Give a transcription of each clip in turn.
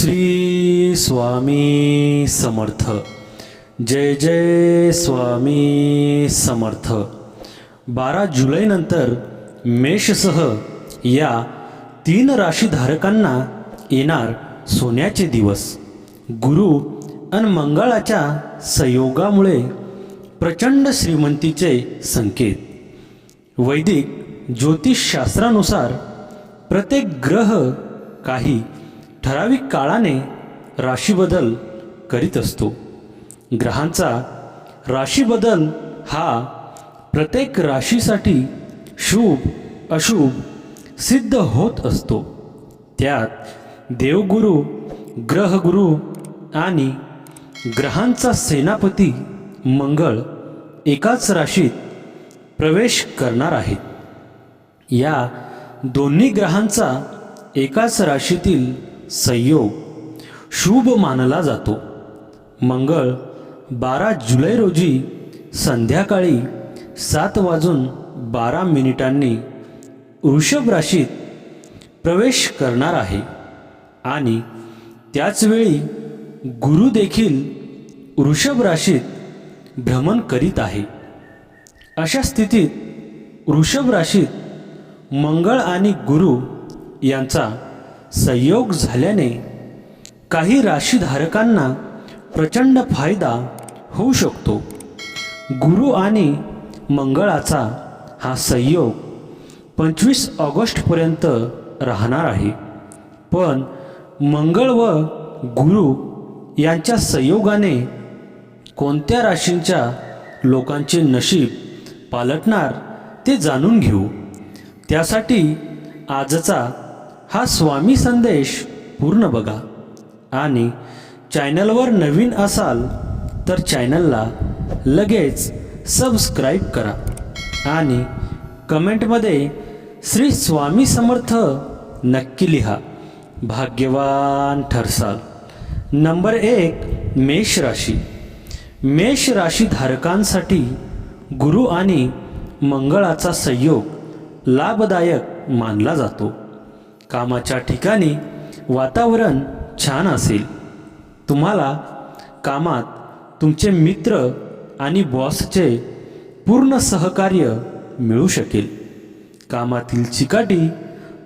श्री स्वामी समर्थ. जय जय स्वामी समर्थ. बारा जुलैनंतर मेषसह या तीन राशीधारकांना येणार सोन्याचे दिवस. गुरु आणि मंगळाच्या संयोगामुळे प्रचंड श्रीमंतीचे संकेत. वैदिक ज्योतिषशास्त्रानुसार प्रत्येक ग्रह काही ठराविक काळाने राशीबदल करीत असतो. ग्रहांचा राशीबदल हा प्रत्येक राशीसाठी शुभ अशुभ सिद्ध होत असतो. त्यात देवगुरु ग्रहगुरु आणि ग्रहांचा सेनापती मंगळ एकाच राशीत प्रवेश करणार आहेत. या दोन्ही ग्रहांचा एकाच राशीतील संयोग. शुभ मानला जातो. मंगळ बारा जुलै रोजी संध्याकाळी सात वाजून बारा मिनिटांनी वृषभ राशीत प्रवेश करणार आहे. आणि त्याचवेळी गुरु देखील वृषभ राशीत भ्रमण करीत आहे. अशा स्थितीत वृषभ राशीत मंगळ आणि गुरु यांचा संयोग झाल्याने काही राशीधारकांना प्रचंड फायदा होऊ शकतो. गुरु आणि मंगळाचा हा संयोग पंचवीस ऑगस्टपर्यंत राहणार आहे. पण मंगळ व गुरु यांच्या संयोगाने कोणत्या राशींच्या लोकांचे नशीब पालटणार ते जाणून घेऊ. त्यासाठी आजचा हा स्वामी संदेश पूर्ण बघा. आणि चॅनलवर नवीन असाल तर चॅनलला लगेच सबस्क्राईब करा. आणि कमेंटमध्ये श्री स्वामी समर्थ नक्की लिहा. भाग्यवान ठरसाल. नंबर एक मेष राशी. मेष राशी धारकांसाठी गुरु आणि मंगळाचा संयोग लाभदायक मानला जातो. कामाच्या ठिकाणी वातावरण छान असेल. तुम्हाला कामात तुमचे मित्र आणि बॉसचे पूर्ण सहकार्य मिळू शकेल. कामातील चिकाटी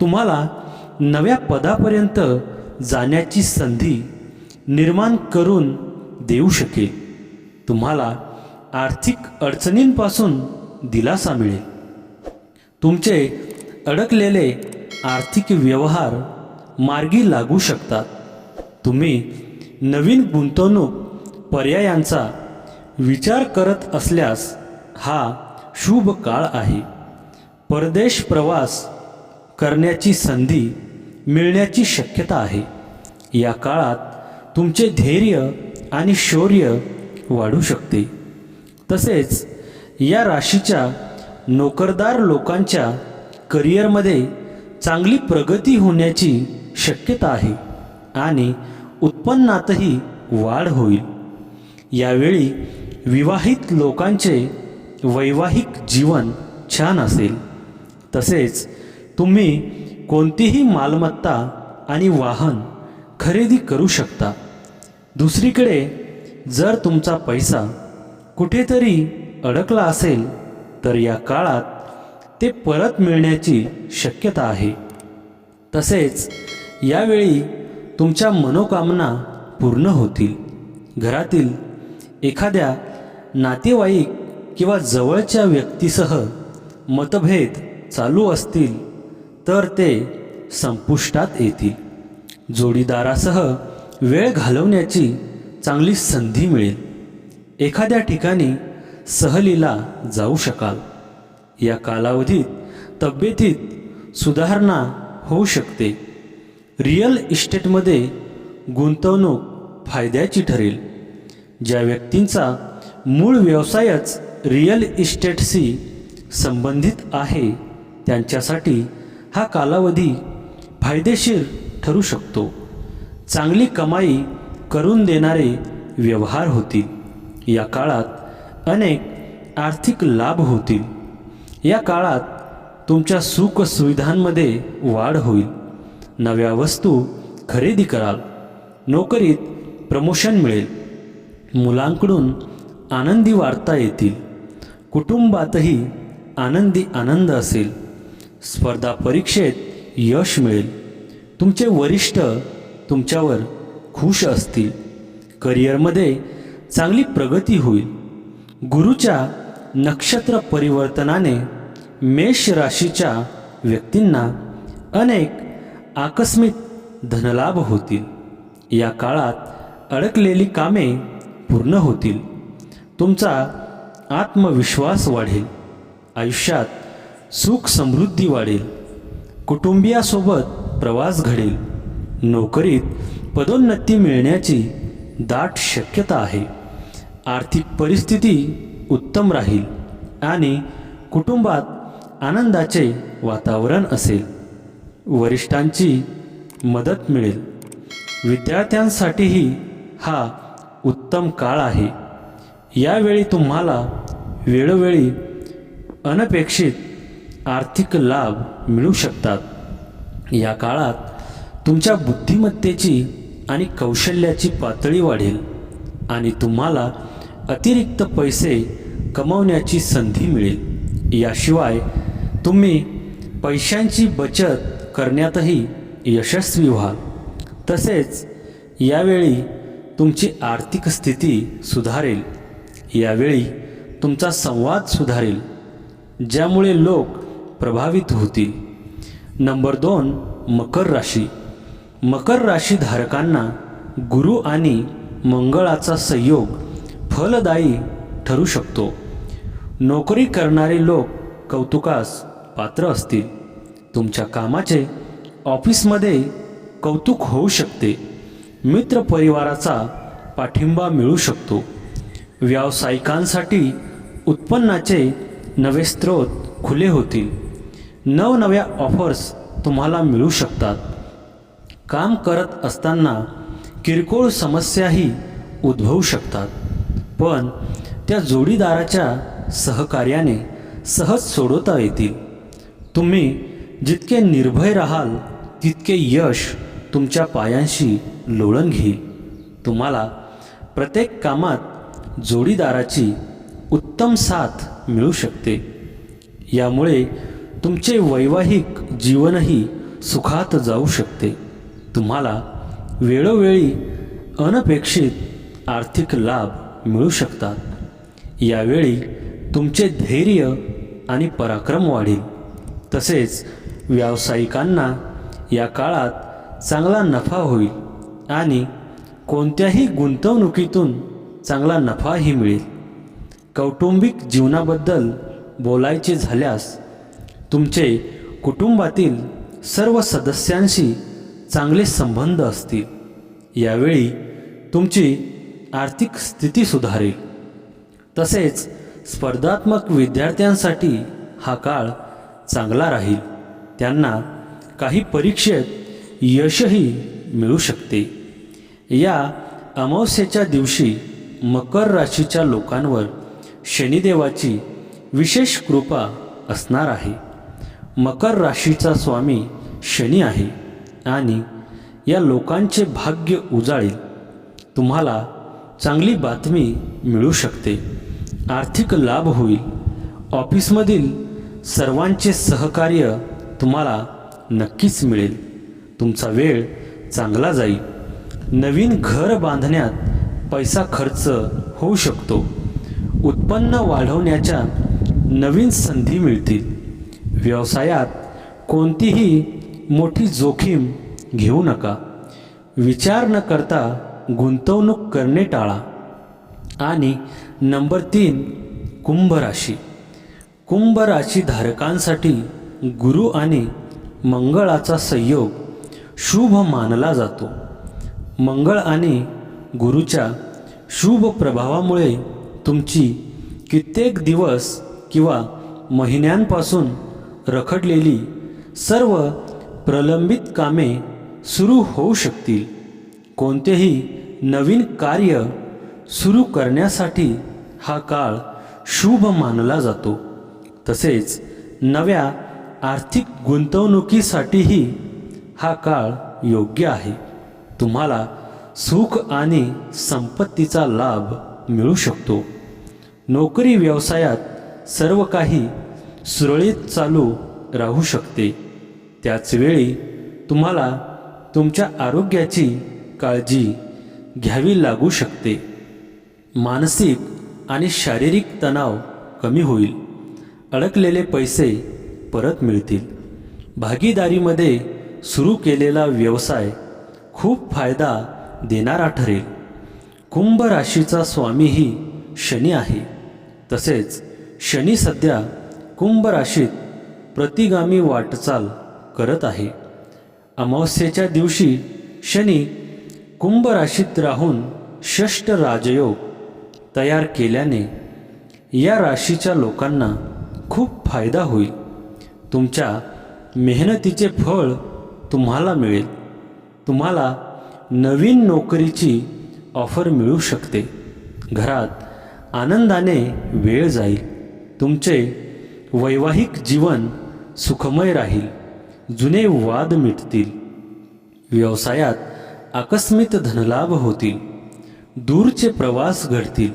तुम्हाला नव्या पदापर्यंत जाण्याची संधी निर्माण करून देऊ शकेल. तुम्हाला आर्थिक अडचणींपासून दिलासा मिळेल. तुमचे अडकलेले आर्थिक व्यवहार मार्गी लागू शकतात. तुम्ही नवीन गुंतवणूक पर्यायांचा विचार करत असल्यास हा शुभ काळ आहे. परदेश प्रवास करण्याची संधी मिळण्याची शक्यता आहे. या काळात तुमचे धैर्य आणि शौर्य वाढू शकते. तसेच या राशीच्या नोकरदार लोकांच्या करिअरमध्ये चांगली प्रगती होण्याची शक्यता आहे आणि उत्पन्नातही वाढ होईल. यावेळी विवाहित लोकांचे वैवाहिक जीवन छान असेल. तसेच तुम्ही कोणतीही मालमत्ता आणि वाहन खरेदी करू शकता. दुसरीकडे जर तुमचा पैसा कुठेतरी अडकला असेल तर या काळात ते परत मिळण्याची शक्यता आहे. तसेच यावेळी तुमच्या मनोकामना पूर्ण होतील. घरातील एखाद्या नातेवाईक किंवा जवळच्या व्यक्तीसह मतभेद चालू असतील तर ते संपुष्टात येतील. जोडीदारासह वेळ घालवण्याची चांगली संधी मिळेल. एखाद्या ठिकाणी सहलीला जाऊ शकाल. या कालावधीत तब्येतीत सुधारणा होऊ शकते. रिअल इस्टेटमध्ये गुंतवणूक फायद्याची ठरेल. ज्या व्यक्तींचा मूळ व्यवसायच रिअल इस्टेटशी संबंधित आहे त्यांच्यासाठी हा कालावधी फायदेशीर ठरू शकतो. चांगली कमाई करून देणारे व्यवहार होतील. या काळात अनेक आर्थिक लाभ होतील. या काळात तुमच्या सुखसुविधांमध्ये वाढ होईल. नव्या वस्तू खरेदी कराल. नोकरीत प्रमोशन मिळेल. मुलांकडून आनंदी वार्ता येतील. कुटुंबातही आनंदी आनंद असेल. स्पर्धा परीक्षेत यश मिळेल. तुमचे वरिष्ठ तुमच्यावर खुश असतील. करिअरमध्ये चांगली प्रगती होईल. गुरुच्या नक्षत्र परिवर्तनाने मेष राशीच्या व्यक्तींना अनेक आकस्मिक धनलाभ होतील. या काळात अडकलेली कामे पूर्ण होतील. तुमचा आत्मविश्वास वाढेल. आयुष्यात सुख समृद्धी वाढेल. कुटुंबियासोबत प्रवास घडेल. नोकरीत पदोन्नती मिळण्याची दाट शक्यता आहे. आर्थिक परिस्थिती उत्तम राहील आणि कुटुंबात आनंदाचे वातावरण असेल. वरिष्ठांची मदत मिळेल. विद्यार्थ्यांसाठीही हा उत्तम काळ आहे. यावेळी तुम्हाला वेळोवेळी अनपेक्षित आर्थिक लाभ मिळू शकतात. या काळात तुमच्या बुद्धिमत्तेची आणि कौशल्याची पातळी वाढेल आणि तुम्हाला अतिरिक्त पैसे कमवण्याची संधी मिळेल. याशिवाय तुम्ही पैशांची बचत करण्यातही यशस्वी व्हाल. तसेच यावेळी तुमची आर्थिक स्थिती सुधारेल. यावेळी तुमचा संवाद सुधारेल ज्यामुळे लोक प्रभावित होतील. नंबर दोन मकर राशी. मकर राशीधारकांना गुरु आणि मंगळाचा संयोग फलदायी ठरू शकतो. नोकरी करणारे लोक कौतुकास पात्र असतील. तुमच्या कामाचे ऑफिसमध्ये कौतुक होऊ शकते. मित्रपरिवाराचा पाठिंबा मिळू शकतो. व्यावसायिकांसाठी उत्पन्नाचे नवे स्रोत खुले होतील. नवनव्या ऑफर्स तुम्हाला मिळू शकतात. काम करत असताना किरकोळ समस्याही उद्भवू शकतात. पण त्या जोडीदाराच्या सहकार्याने सहज सोडवता येतील. तुम्ही जितके निर्भय राहाल तितके यश तुमच्या पायांशी लोळण घेईल. तुम्हाला प्रत्येक कामात जोडीदाराची उत्तम साथ मिळू शकते. यामुळे तुमचे वैवाहिक जीवनही सुखात जाऊ शकते. तुम्हाला वेळोवेळी अनपेक्षित आर्थिक लाभ मिळू शकतात. यावेळी तुमचे धैर्य आणि पराक्रम वाढेल. तसेच व्यावसायिकांना या काळात चांगला नफा होईल आणि कोणत्याही गुंतवणुकीतून चांगला नफाही मिळेल. कौटुंबिक जीवनाबद्दल बोलायचे झाल्यास तुमचे कुटुंबातील सर्व सदस्यांशी चांगले संबंध असतील. यावेळी तुमची आर्थिक स्थिती सुधारेल. तसेच स्पर्धात्मक विद्यार्थ्यांसाठी हा काळ चांगला राहील. त्यांना काही परीक्षेत यशही मिळू शकते. या अमावस्येच्या दिवशी मकर राशीच्या लोकांवर शनिदेवाची विशेष कृपा असणार आहे. मकर राशीचा स्वामी शनी आहे आणि या लोकांचे भाग्य उजाळेल. तुम्हाला चांगली बातमी मिळू शकते. आर्थिक लाभ होईल. ऑफिसमधील सर्वांचे सहकार्य तुम्हाला नक्कीच मिळेल. तुमचा वेळ चांगला जाईल. नवीन घर बांधण्यात पैसा खर्च होऊ शकतो. उत्पन्न वाढवण्याच्या नवीन संधी मिळतील. व्यवसायात कोणतीही मोठी जोखीम घेऊ नका. विचार न करता गुंतवणूक करणे टाळा. आणि नंबर तीन कुंभ राशी. कुंभ राशी धारकांसाठी गुरु आणि मंगळाचा संयोग शुभ मानला जातो. मंगळ आणि गुरुच्या शुभ प्रभावामुळे तुमची कित्येक दिवस किंवा महिन्यांपासून रखडलेली सर्व प्रलंबित कामे सुरू होऊ शकतील. कोणतेही नवीन कार्य सुरू करण्यासाठी हा काळ शुभ मानला जातो. तसेच नव्या आर्थिक गुंतवणुकीसाठीही हा काळ योग्य आहे. तुम्हाला सुख आणि संपत्तीचा लाभ मिळू शकतो. नोकरी व्यवसायात सर्व काही सुरळीत चालू राहू शकते. त्याचवेळी तुम्हाला तुमच्या आरोग्याची काळजी घ्यावी लागू शकते. मानसिक आणि शारीरिक तणाव कमी होईल. अडकलेले पैसे परत मिळतील. भागीदारीमध्ये सुरू केलेला व्यवसाय खूप फायदा देणारा ठरेल. कुंभ राशीचा स्वामीही शनी आहे. तसेच शनी सध्या कुंभ राशीत प्रतिगामी वाटचाल करत आहे. अमावस्येच्या दिवशी शनी कुंभ राशीत राहून षष्ट राजयोग तयार केल्याने या राशीच्या लोकांना खूप फायदा होईल. तुमच्या मेहनतीचे फळ तुम्हाला मिळेल. तुम्हाला नवीन नोकरीची ऑफर मिळू शकते. घरात आनंदाने वेळ जाईल. तुमचे वैवाहिक जीवन सुखमय राहील. जुने वाद मिटतील. व्यवसायात आकस्मित धनलाभ होतील दूरचे प्रवास घडतील.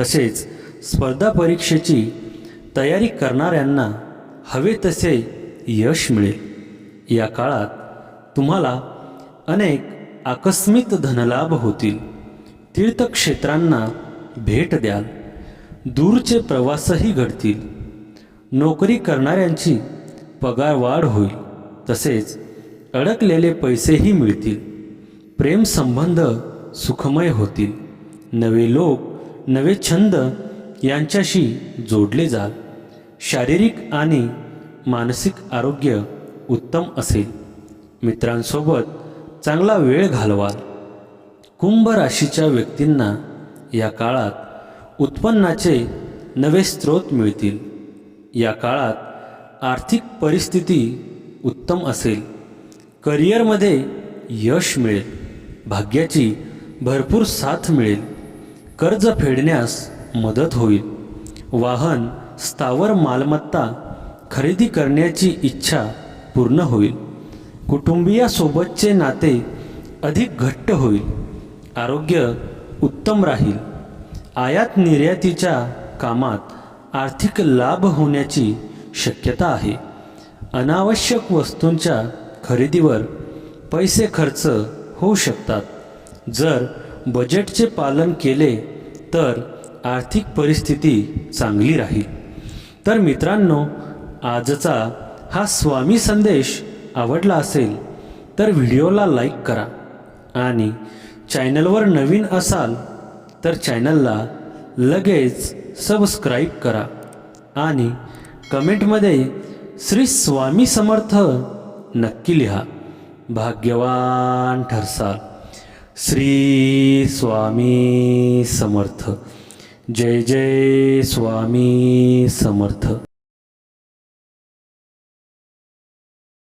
तसेच स्पर्धा परीक्षेची तयारी करणाऱ्यांना हवे तसे यश मिळेल. या काळात तुम्हाला अनेक आकस्मित धनलाभ होतील. तीर्थक्षेत्रांना भेट द्याल. दूरचे प्रवासही घडतील. नोकरी करणाऱ्यांची पगारवाढ होईल. तसेच अडकलेले पैसेही मिळतील. प्रेमसंबंध सुखमय होतील. नवे लोक नवे छंद यांच्याशी जोडले जाल. शारीरिक आणि मानसिक आरोग्य उत्तम असेल. मित्रांसोबत चांगला वेळ घालवाल. कुंभ राशीच्या व्यक्तींना या काळात उत्पन्नाचे नवे स्रोत मिळतील. या काळात आर्थिक परिस्थिती उत्तम असेल. करिअरमध्ये यश मिळेल. भाग्याची भरपूर साथ मिळेल. कर्ज फेडण्यास मदत होईल. वाहन स्थावर मालमत्ता खरेदी करण्याची इच्छा पूर्ण होईल. कुटुंबियासोबतचे नाते अधिक घट्ट होईल. आरोग्य उत्तम राहील. आयात निर्यातीच्या कामात आर्थिक लाभ होण्याची शक्यता आहे. अनावश्यक वस्तूंच्या खरेदीवर पैसे खर्च होऊ शकतात. जर बजेटचे पालन केले तर आर्थिक परिस्थिती चांगली राहील. तर मित्रांनो आजचा हा स्वामी संदेश आवडला असेल तर व्हिडिओला लाईक करा आणि चॅनलवर नवीन असाल तर चॅनलला लगेच सबस्क्राईब करा आणि कमेंटमध्ये श्री स्वामी समर्थ नक्की लिहा. भाग्यवान ठरसाल श्री स्वामी समर्थ. जय जय स्वामी समर्थ.